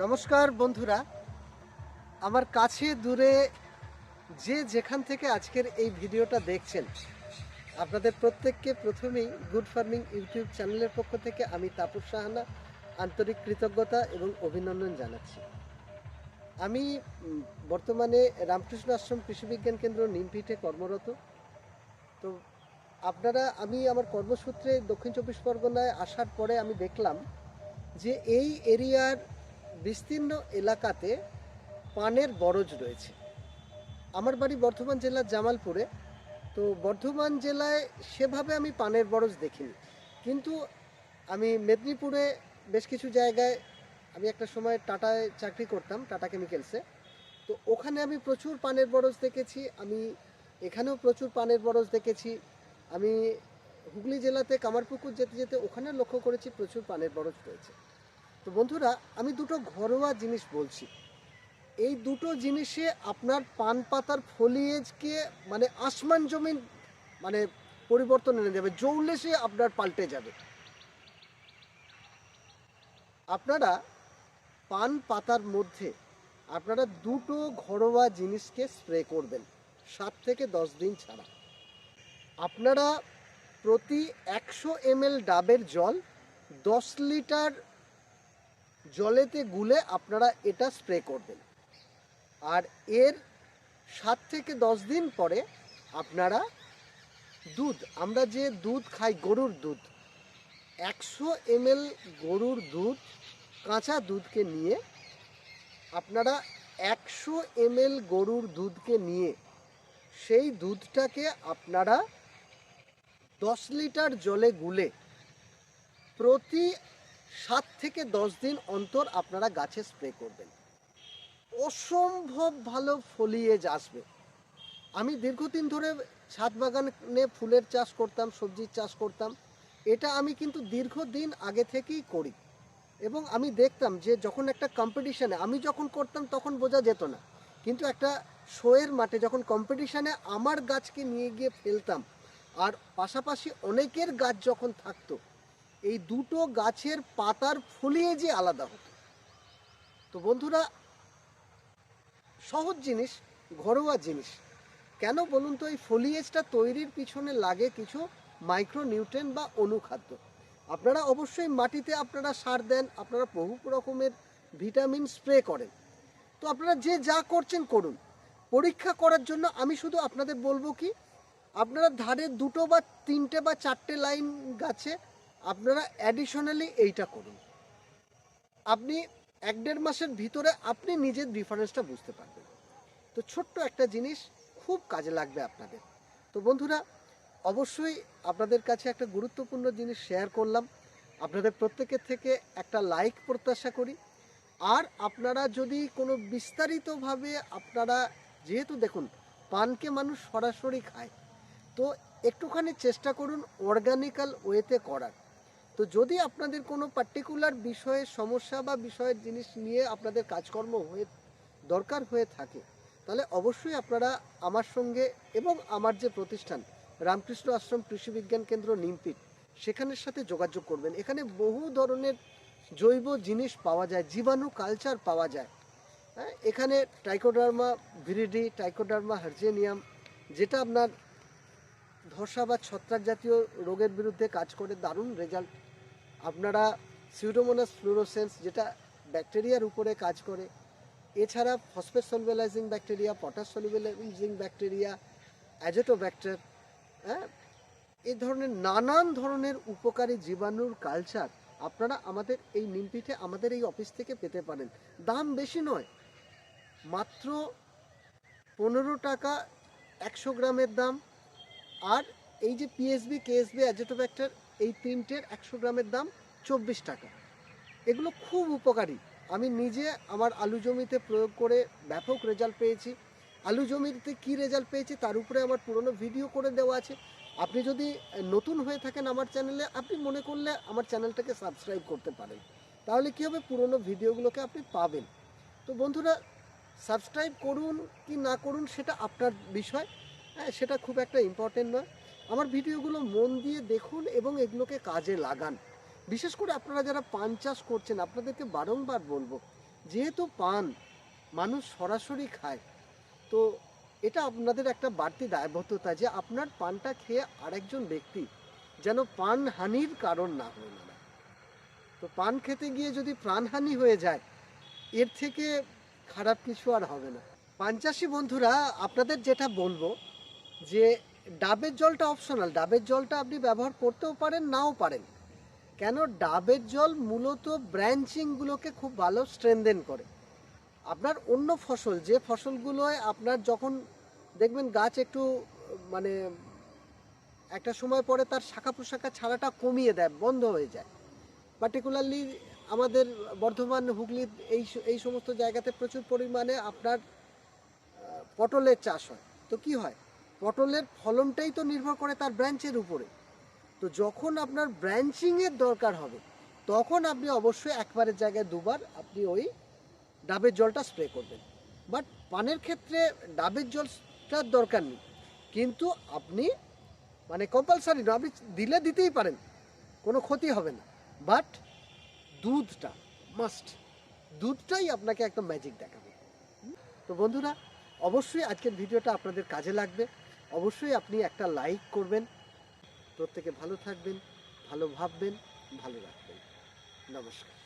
নমস্কার বন্ধুরা। আমার কাছে দূরে যে যেখান থেকে আজকের এই ভিডিওটা দেখছেন, আপনাদের প্রত্যেককে প্রথমেই গুড ফার্মিং ইউটিউব চ্যানেলের পক্ষ থেকে আমি তাপস সাহানা, আন্তরিক কৃতজ্ঞতা এবং অভিনন্দন জানাচ্ছি। আমি বর্তমানে রামকৃষ্ণ আশ্রম কৃষি বিজ্ঞান কেন্দ্র নিমপিঠে কর্মরত। তো আপনারা, আমি আমার কর্মসূত্রে দক্ষিণ চব্বিশ পরগনায় আসার পরে আমি দেখলাম যে এই এরিয়ার বিস্তীর্ণ এলাকাতে পানের বরজ রয়েছে। আমার বাড়ি বর্ধমান জেলার জামালপুরে। তো বর্ধমান জেলায় সেভাবে আমি পানের বরজ দেখিনি। কিন্তু আমি মেদিনীপুরে বেশ কিছু জায়গায় আমি একটা সময় টাটায় চাকরি করতাম, টাটা কেমিক্যালসে। তো ওখানে আমি প্রচুর পানের বরজ দেখেছি, আমি এখানেও প্রচুর পানের বরজ দেখেছি। আমি হুগলি জেলাতে, কামারপুকুর যেতে যেতে ওখানে লক্ষ্য করেছি প্রচুর পানের বরজ রয়েছে। তো বন্ধুরা, আমি দুটো ঘরোয়া জিনিস বলছি। এই দুটো জিনিসে আপনার পান পাতার ফলিয়েজকে মানে আসমান জমিন মানে পরিবর্তন এনে দেবে জৌলেসে আপনার পাল্টে যাবে। আপনারা পান পাতার মধ্যে আপনারা দুটো ঘরোয়া জিনিসকে স্প্রে করবেন, সাত থেকে দশ দিন ছাড়া। আপনারা প্রতি একশো এমএল ডাবের জল দশ লিটার জলেতে গুলে আপনারা এটা স্প্রে করবেন। আর এর সাত থেকে দশ দিন পরে আপনারা দুধ, আমরা যে দুধ খাই, গরুর দুধ, একশো এমএল গরুর দুধ, কাঁচা দুধকে নিয়ে আপনারা একশো এমএল গরুর দুধকে নিয়ে সেই দুধটাকে আপনারা দশ লিটার জলে গুলে প্রতি সাত থেকে দশ দিন অন্তর আপনারা গাছে স্প্রে করবেন। অসম্ভব ভালো ফলিয়েজ আসবে। আমি দীর্ঘদিন ধরে ছাদ বাগানে ফুলের চাষ করতাম, সবজির চাষ করতাম। এটা আমি কিন্তু দীর্ঘদিন আগে থেকেই করি। এবং আমি দেখতাম যে যখন একটা কম্পিটিশানে আমি যখন করতাম তখন বোঝা যেত না। কিন্তু একটা শোয়ের মাঠে যখন কম্পিটিশানে আমার গাছকে নিয়ে গিয়ে ফেলতাম, আর পাশাপাশি অনেকের গাছ যখন থাকতো এই দুটো গাছের পাতার ফলিয়ে যে আলাদা হতো। তো বন্ধুরা, সহজ জিনিস, ঘরোয়া জিনিস। কেন বলুন তো এই ফলিয়েজটা তৈরির পিছনে লাগে কিছু মাইক্রো নিউট্রেন বা অনুখাদ্য? আপনারা অবশ্যই মাটিতে আপনারা সার দেন, আপনারা বহু রকমের ভিটামিন স্প্রে করেন। তো আপনারা যে যা করছেন করুন। পরীক্ষা করার জন্য আমি শুধু আপনাদের বলব কি, আপনারা ধারে দুটো বা তিনটে বা চারটে লাইন গাছে আপনারা অ্যাডিশনালি এইটা করুন। আপনি এক দেড় মাসের ভিতরে আপনি নিজের ডিফারেন্সটা বুঝতে পারবেন। তো ছোট্ট একটা জিনিস খুব কাজে লাগবে আপনাদের। তো বন্ধুরা, অবশ্যই আপনাদের কাছে একটা গুরুত্বপূর্ণ জিনিস শেয়ার করলাম। আপনাদের প্রত্যেকের থেকে একটা লাইক প্রত্যাশা করি। আর আপনারা যদি কোনো বিস্তারিতভাবে আপনারা, যেহেতু দেখুন, পানকে মানুষ সরাসরি খায়, তো একটুখানি চেষ্টা করুন অর্গানিক্যাল ওয়েতে করার। তো যদি আপনাদের কোনো পার্টিকুলার বিষয়ে সমস্যা বা বিষয়ের জিনিস নিয়ে আপনাদের কাজকর্ম হয়ে, দরকার হয়ে থাকে, তাহলে অবশ্যই আপনারা আমার সঙ্গে এবং আমার যে প্রতিষ্ঠান, রামকৃষ্ণ আশ্রম কৃষি বিজ্ঞান কেন্দ্র নিমপিট, সেখানের সাথে যোগাযোগ করবেন। এখানে বহু ধরনের জৈব জিনিস পাওয়া যায়, জীবাণু কালচার পাওয়া যায়। হ্যাঁ এখানে টাইকোডার্মা ভিরিডি টাইকোডার্মা হার্জেনিয়াম যেটা আপনার ধসা বা ছত্রাক জাতীয় রোগের বিরুদ্ধে কাজ করে দারুণ রেজাল্ট। আপনারা সিউডোমোনাস ফ্লুরোসেন্স যেটা ব্যাকটেরিয়ার উপরে কাজ করে, এছাড়া phosphate solubilising bacteria potash solubilising bacteria azotobacter হ্যাঁ? এই ধরনের নানান ধরনের উপকারী জীবাণুর কালচার আপনারা আমাদের এই নিমপিঠে, আমাদের এই অফিস থেকে পেতে পারেন। দাম বেশি নয়, মাত্র পনেরো টাকা একশো গ্রামের দাম। আর এই যে পিএসবি কেএসবি অ্যাজেটোব্যাক্টার এই তিনটের একশো গ্রামের দাম চব্বিশ টাকা। এগুলো খুব উপকারী। আমি নিজে আমার আলু জমিতে প্রয়োগ করে ব্যাপক রেজাল্ট পেয়েছি। আলু জমিতে কী রেজাল্ট পেয়েছি তার উপরে আমার পুরনো ভিডিও করে দেওয়া আছে। আপনি যদি নতুন হয়ে থাকেন আমার চ্যানেলে আপনি মনে করলে আমার চ্যানেলটাকে সাবস্ক্রাইব করতে পারেন। তাহলে কী হবে? পুরনো ভিডিওগুলোকে আপনি পাবেন। তো বন্ধুরা সাবস্ক্রাইব করুন কি না করুন সেটা আপনার বিষয়। হ্যাঁ সেটা খুব একটা ইম্পর্টেন্ট নয়। আমার ভিডিওগুলো মন দিয়ে দেখুন এবং এগুলোকে কাজে লাগান। বিশেষ করে আপনারা যারা পান চাষ করছেন, আপনাদেরকে বারংবার বলব, যেহেতু পান, মানুষ সরাসরি খায়, তো এটা আপনাদের একটা বাড়তি দায়বদ্ধতা যে আপনার পানটা খেয়ে আরেকজন ব্যক্তি যেন পান হানির কারণ না হয়ে দাঁড়ায়। তো পান খেতে গিয়ে যদি প্রাণহানি হয়ে যায়, এর থেকে খারাপ কিছু আর হবে না। পাঞ্চাশি বন্ধুরা, আপনাদের যেটা বলব যে ডাবের জলটা অপশনাল ডাবের জলটা আপনি ব্যবহার করতেও পারেন, নাও পারেন। কেন? ডাবের জল মূলত ব্রাঞ্চিংগুলোকে খুব ভালো স্ট্রেনদেন করে। আপনার অন্য ফসল, যে ফসলগুলোয় আপনার যখন দেখবেন গাছ একটু মানে একটা সময় পরে তার শাখা প্রশাখা ছাড়াটা কমিয়ে দেয়, বন্ধ হয়ে যায়। পার্টিকুলারলি আমাদের বর্ধমান হুগলি এই এই সমস্ত জায়গাতে প্রচুর পরিমাণে আপনার পটলের চাষ হয়। তো কি হয়? পটলের ফলনটাই তো নির্ভর করে তার ব্রাঞ্চের উপরে। তো যখন আপনার ব্রাঞ্চিংয়ের দরকার হবে, তখন আপনি অবশ্যই একবারের জায়গায় দুবার আপনি ওই ডাবের জলটা স্প্রে করবেন। বাট পানের ক্ষেত্রে ডাবের জলটার দরকার নেই। কিন্তু আপনি মানে কম্পালসারি আপনি দিলে দিতেই পারেন, কোনো ক্ষতি হবে না। বাট দুধটা মাস্ট দুধটাই আপনাকে একদম ম্যাজিক দেখাবে? তো বন্ধুরা, অবশ্যই আজকের ভিডিওটা আপনাদের কাজে লাগবে। অবশ্যই আপনি একটা লাইক করবেন। প্রত্যেকে ভালো থাকবেন ভালো ভাববেন ভালো রাখবেন। নমস্কার।